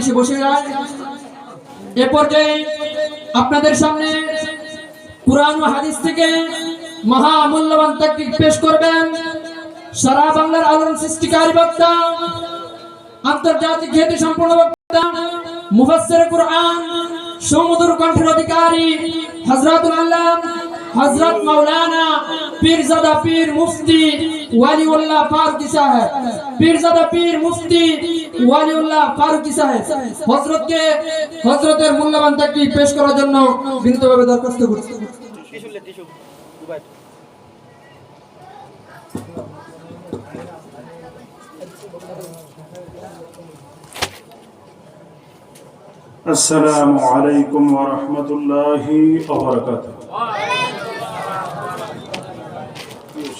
এসে বসে যায়। এ পর্যায়ে আপনাদের সামনে কুরআন ও হাদিস থেকে মহা মূল্যবান তাকরির পেশ করবেন। সারা বাংলার আলোড়ন সৃষ্টিকারী বক্তা, আন্তর্জাতিক খ্যাতি সম্পন্ন বক্তা, মুফাসসির কুরআন, সমুদ্র কণ্ঠের অধিকারী, হযরতুল আল্লাহ হযরত মাওলানা পীরজাদা পীর মুফতি ওয়ালিউল্লাহ ফারুকি সাহেব পীরজাদা পীর মুফতি ওয়ালিউল্লাহ ফারুকি সাহেব হযরতকে হযরতের মূল্যবান তাকরির পেশ করার জন্য বিনীতভাবে দরখাস্ত করছি السلام عليكم ورحمة الله وبركاته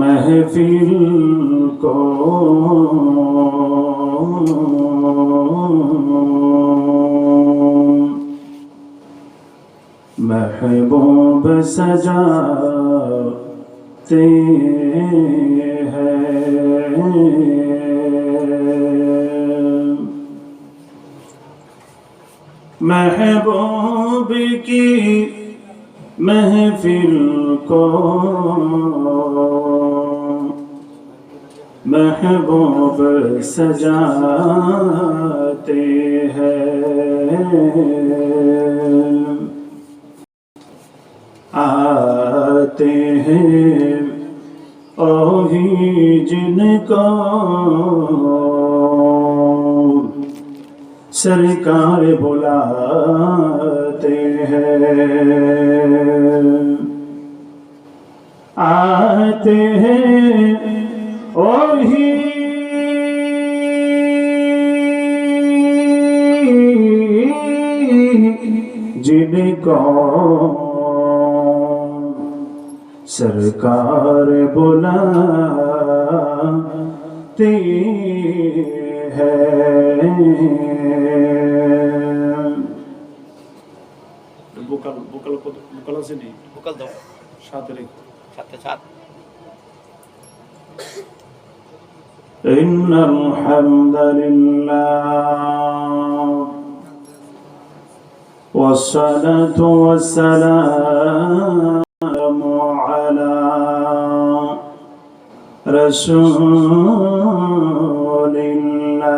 महफिल को महबूब सजाते हैं महबूब की महफिल को महबूब सजाते हैं। आते हैं ओही जिनको सरकार बुलाते हैं। आते हैं ওহি যিনি সরকার বোলা তে বোকাল বোকাল বোকাল আছে নি? বোকাল দাও। সাথে রেখো সাথে সাথ إن الحمد لله والصلاة والسلام على رسول الله.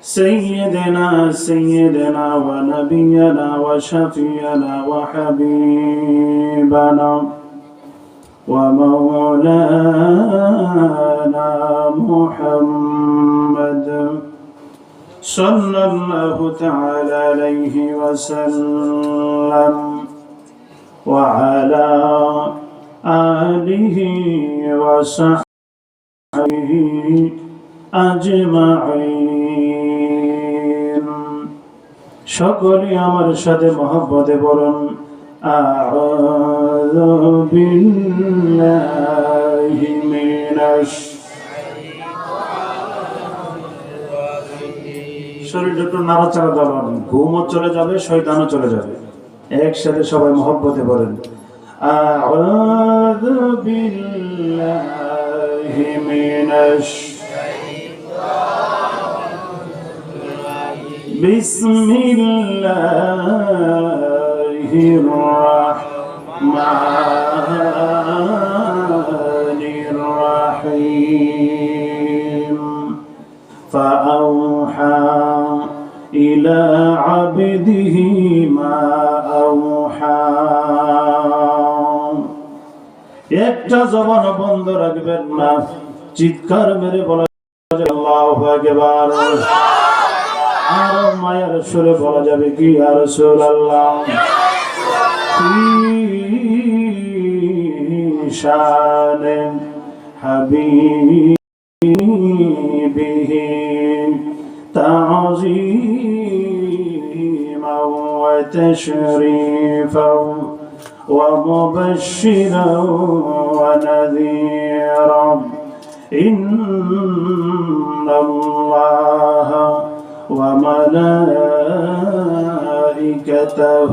سيدنا سيدنا ونبينا وشفينا وحبيبنا. ومولانا محمد صلى الله تعالى عليه وسلم وعلى آله وصحبه أجمعين সকলে আমার সাথে মহব্বতে বলুন أعوذ بالله من শরীরটা একটু নাড়াচাড়া দেওয়া ঘুমও চলে যাবে শয়তানও চলে যাবে একসাথে সবাই মহব্বতে বলেন أعوذ بالله من بسم الله الرحمن الرحيم فأوحى إلى عبده ما أوحى একটা জবান বন্ধ রাখবেন না চিৎকার মেরে বলা যাবে আল্লাহু আকবার আর মায়ের সুরে বলা যাবে কি আর সুর আল্লাহ শানে حبيبه تعظيما وتشريفا ومبشرا ونذيرا. إن الله وملائكته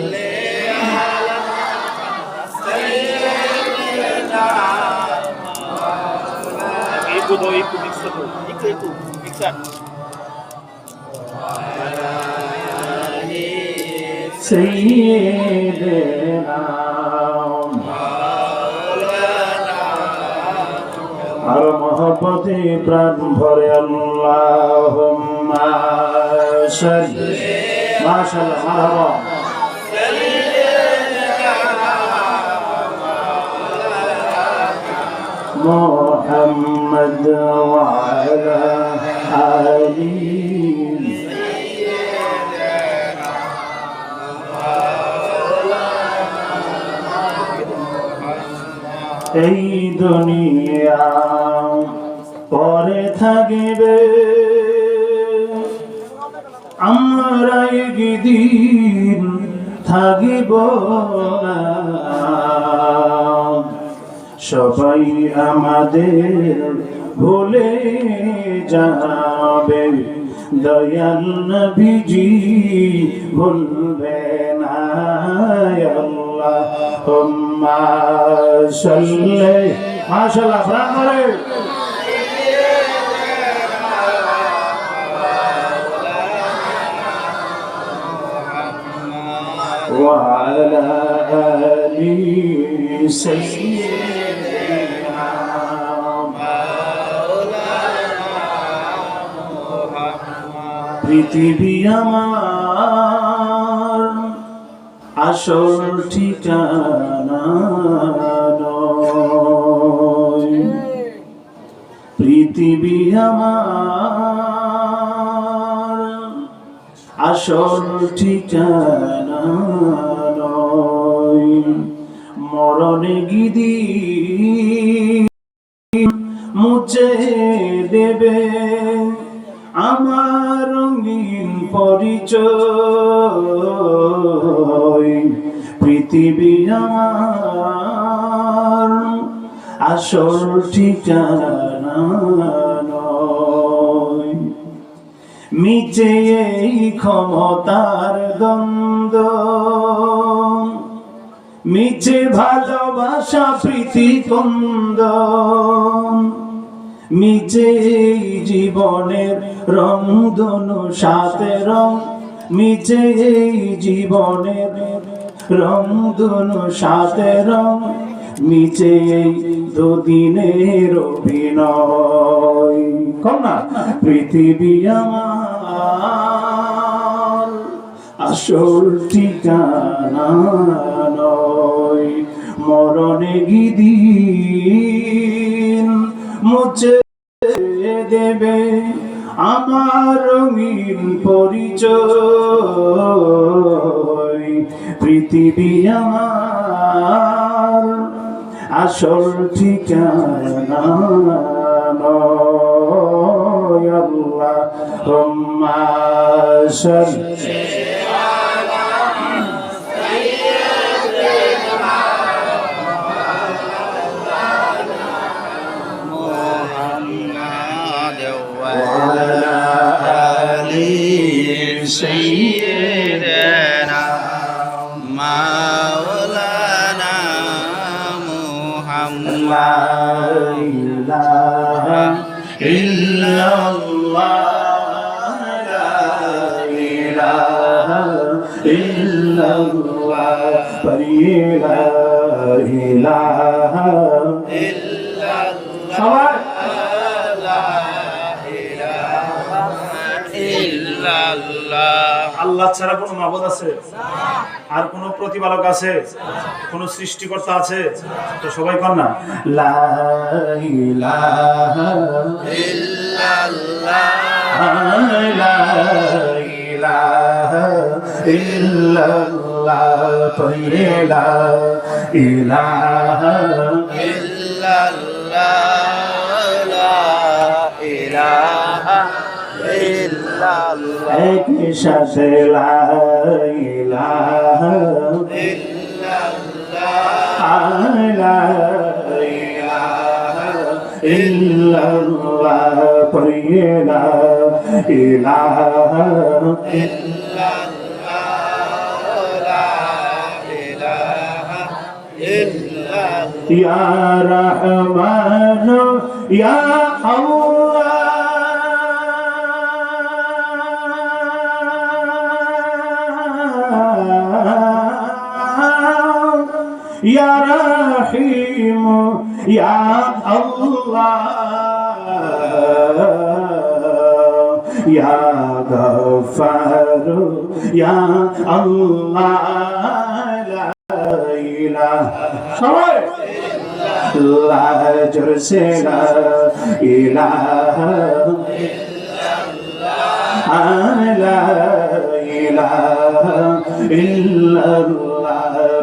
Ikut dong, ikut mix tuh. Ikut itu, mixan. سيدنا আর মহব্বতে প্রাণ ভরে আল্লাহ মাশাল্লাহ মারহাবা محمد وعلى آله এই দুনিয়া পরে থাকিবে আমরা একদিন থাকিব না সবাই আমাদের ভুলে যাবে দয়াল নবীজি ভুলবে না আল্লাহ হুম্মা সাল্লি মাশাআল্লাহ প্রাণ ভরে وعلى آل سيدنا পৃথিবী আমার আসল ঠিকানা। পৃথিবী আমার আসল ঠিকানা। মরণে গিদি মুছে দেবে আমার রঙিন পরিচয় পৃথিবী আমার আসল ঠিকানা মিচে এই ক্ষমতার দ্বন্দ্ব মিছে ভালোবাসা প্রীতি মিছে জীবনের রং দনু সাথে রং। মিছে এই জীবনের রং দনু সাথে রং। এই দুদিনের অভিনয়। না? পৃথিবী আমার আসল ঠিকানা নয়। মরণে গিদিন মুছে দেবে আমার রঙিন পরিচয়। পৃথিবী আমার আসল ঠিকানা নয়। আল্লাহ আল্লাহ ছাড়া কোনো মাবুদ আছে? আর কোনো প্রতিপালক আছে? কোনো সৃষ্টিকর্তা আছে? তো সবাই কর না। ইলাহা ইলাহা ইল্লাল্লাহ। ইল্লাল্লাহ এক সাথে ইল্লাল্লাহ পড়িয়ে লা ইলাহা ইয়া রহমান ইয়া আল্লাহ রহিম ইয়া আল্লাহ ইয়া গফার ইয়া আল্লাহ লা ইলাহা সবাই লা জোরসে লা ইলাহা লা ইলাহা ইল্লাল্লাহ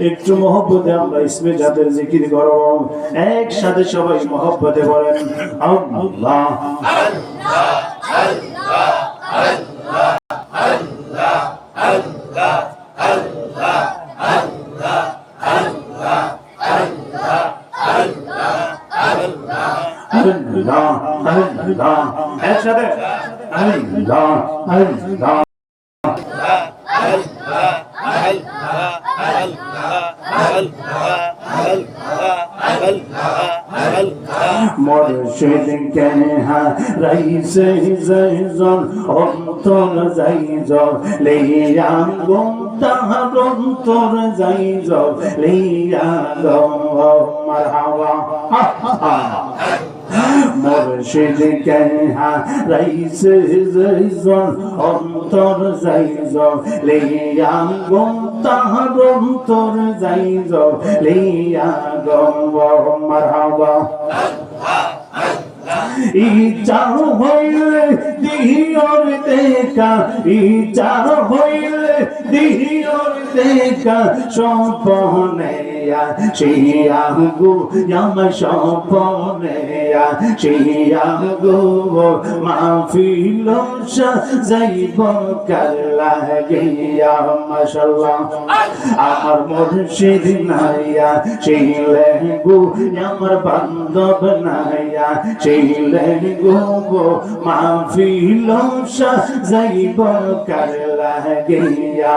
একটু মহব্বতে আমরা ইসমে যাদের জিকির করব একসাথে সবাই মহব্বতে বলেন আল্লাহ আল্লাহ আল্লাহ একসাথে আল্লাহ আল্লাহ মুর্শিদ কেহা রাইসে যাইজন অন্তর যাইজ লেইয়া গম তাহার অন্তর যাইজ লেইয়া গম মারহাবা। মুর্শিদ কেহা রাইসে যাইজন অন্তর যাইজ লেইয়া গম তাহার অন্তর যাইজ লেইয়া গম মারহাবা। ইচার হইলে দিহিয়র দেখা। ইচার হইলে দিহিয়র দেখা সপনে শিয়া গো ইয়াম সপনে শিয়া গো মাহফিল যাইব কাল্লা গিয়া মাশাল্লাহ আমার মুর্শিদ নাইয়া শিলে গো আমার বান্ধব নাইয়া শিলে গো মাহফিল যাইব কাল্লা গিয়া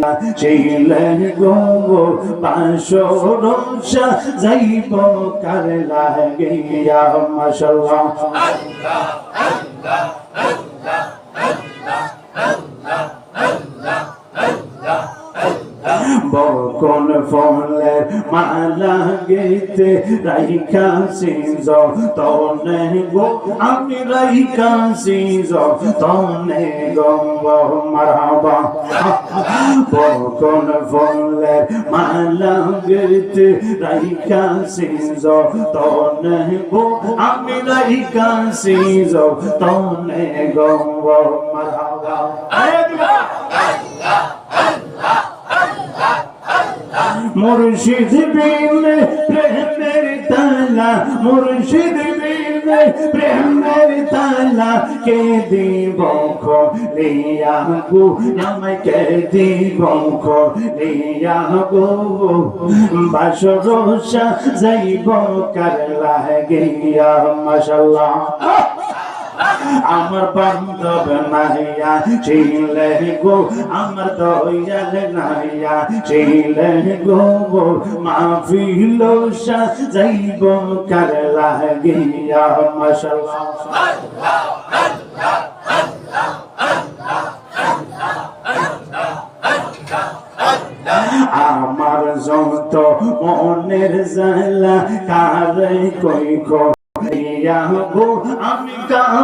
না শিলেন গো পাশরসা যাইব কার লাগিয়া মাশাল্লাহ। বকন ফলের মালা গেতে রাইখা সিজ তনে গো, আমি রাইখা সিজ তনে গম্ব মারহাবা। বকন ফলের মালা গেতে রাইখা সিজ তনে গো, আমি রাইখা সিজ তনে গম্ব মারহাবা। আয় দিবা মুর্শিদ বিনে প্রেমের তালা, মুর্শিদ বিনে প্রেমের তালা, কে দিব লিয়া গো? আমায় কে দিব লিয়া গো? বাসরসা যাইব কারলা গিয়া মাশাল্লাহ আমার বান্ধব নাইয়া ছিলে গো, আমার দয়াল নাইয়া ছিলে গো গো মাহফিল যাইব কার লাগিয়া মাশাল্লাহ আমার যত মনের জালা কারে কই গো, আমি কা